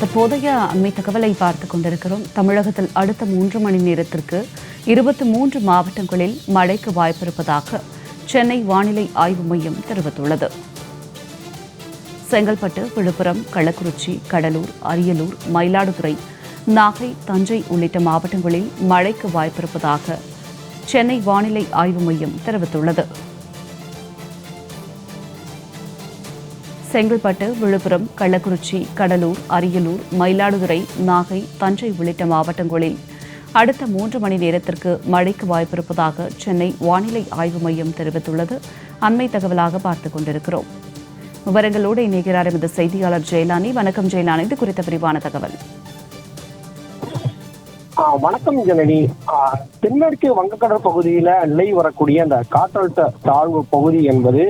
தற்போதைய அண்மை தகவலை பார்த்துக் கொண்டிருக்கிறோம். தமிழகத்தில் அடுத்த மூன்று மணி நேரத்திற்கு இருபத்தி மூன்று மாவட்டங்களில் மழைக்கு வாய்ப்பிருப்பதாக சென்னை வானிலை ஆய்வு மையம் தெரிவித்துள்ளது. செங்கல்பட்டு விழுப்புரம் கள்ளக்குறிச்சி கடலூர் அரியலூர் மயிலாடுதுறை நாகை தஞ்சை உள்ளிட்ட மாவட்டங்களில் மழைக்கு வாய்ப்பிருப்பதாக சென்னை வானிலை ஆய்வு மையம் தெரிவித்துள்ளது. செங்கல்பட்டு விழுப்புரம் கள்ளக்குறிச்சி கடலூர் அரியலூர் மயிலாடுதுறை நாகை தஞ்சை உள்ளிட்ட மாவட்டங்களில் அடுத்த மூன்று மணி நேரத்திற்கு மழைக்கு வாய்ப்பிருப்பதாக சென்னை வானிலை ஆய்வு மையம் தெரிவித்துள்ளது. அண்மை தகவலாக பார்த்துக் கொண்டிருக்கிறோம். விவரங்களோடு இணைகிறார் எமது செய்தியாளர் ஜெயலானி. வணக்கம் ஜெயலானி. இது குறித்த விரிவான தகவல். வணக்கம் ஜனனி. தென்மேற்கு வங்கக்கடல் பகுதியில நிலை வரக்கூடிய அந்த காற்றழுத்த தாழ்வு பகுதி என்பது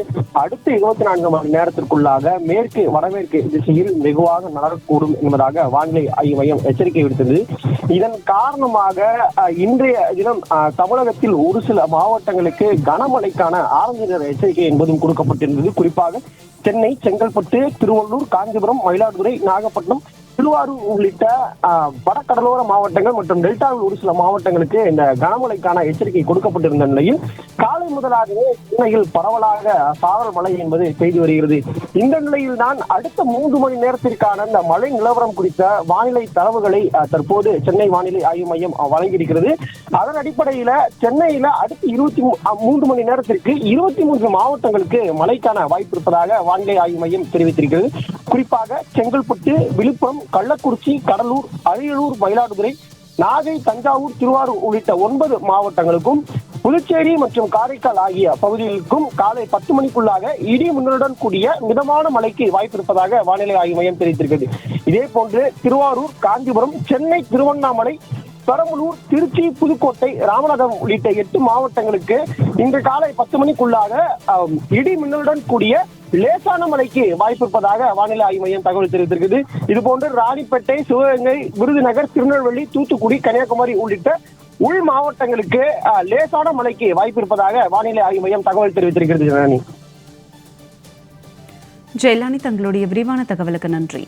அடுத்த இருபத்தி நான்கு மணி நேரத்திற்குள்ளாக மேற்கு வடமேற்கு திசையில் வெகுவாக நகரக்கூடும் என்பதாக வானிலை ஆய்வு மையம் எச்சரிக்கை விடுத்தது. இதன் காரணமாக இன்றைய தினம் தமிழகத்தில் ஒரு சில மாவட்டங்களுக்கு கனமழைக்கான ஆரஞ்சு நிற எச்சரிக்கை என்பதும் கொடுக்கப்பட்டிருந்தது. குறிப்பாக சென்னை செங்கல்பட்டு திருவள்ளூர் காஞ்சிபுரம் மயிலாடுதுறை நாகப்பட்டினம் திருவாரூர் உள்ளிட்ட வடகடலோர மாவட்டங்கள் மற்றும் டெல்டாவில் ஒரு சில மாவட்டங்களுக்கு இந்த கனமழைக்கான எச்சரிக்கை கொடுக்கப்பட்டிருந்த நிலையில் காலை முதலாகவே சென்னையில் பரவலாக சாரல் மழை என்பது பெய்து வருகிறது. இந்த நிலையில் தான் அடுத்த மூன்று மணி நேரத்திற்கான இந்த மழை நிலவரம் குறித்த வானிலை தரவுகளை தற்போது சென்னை வானிலை ஆய்வு மையம் வழங்கியிருக்கிறது. அதன் அடிப்படையில சென்னையில அடுத்த இருபத்தி மூன்று மணி நேரத்திற்கு இருபத்தி மூன்று மாவட்டங்களுக்கு மழைக்கான வாய்ப்பு இருப்பதாக வானிலை ஆய்வு மையம் தெரிவித்திருக்கிறது. குறிப்பாக செங்கல்பட்டு விழுப்புரம் கள்ளக்குறிச்சி கடலூர் அரியலூர் மயிலாடுதுறை நாகை தஞ்சாவூர் திருவாரூர் உள்ளிட்ட ஒன்பது மாவட்டங்களுக்கும் புதுச்சேரி மற்றும் காரைக்கால் ஆகிய பகுதிகளுக்கும் காலை பத்து மணிக்குள்ளாக இடி மின்னலுடன் கூடிய மிதமான மழைக்கு வாய்ப்பு இருப்பதாக வானிலை ஆய்வு மையம் தெரிவித்திருக்கிறது. இதே போன்று திருவாரூர் காஞ்சிபுரம் சென்னை திருவண்ணாமலை பெரம்பலூர் திருச்சி புதுக்கோட்டை ராமநாதபுரம் உள்ளிட்ட எட்டு மாவட்டங்களுக்கு இன்று காலை பத்து மணிக்குள்ளாக இடி மின்னலுடன் கூடிய லேசான மழைக்கு வாய்ப்பு இருப்பதாக வானிலை ஆய்வு மையம் தகவல் தெரிவித்திருக்குது. இது போன்று ராணிப்பேட்டை சிவகங்கை விருதுநகர் திருநெல்வேலி தூத்துக்குடி கன்னியாகுமரி உள்ளிட்ட உள் மாவட்டங்களுக்கு லேசான மழைக்கு வாய்ப்பு இருப்பதாக வானிலை ஆய்வு மையம் தகவல் தெரிவித்திருக்கிறது ஜெயலானி தங்களுடைய விரிவான தகவலுக்கு நன்றி.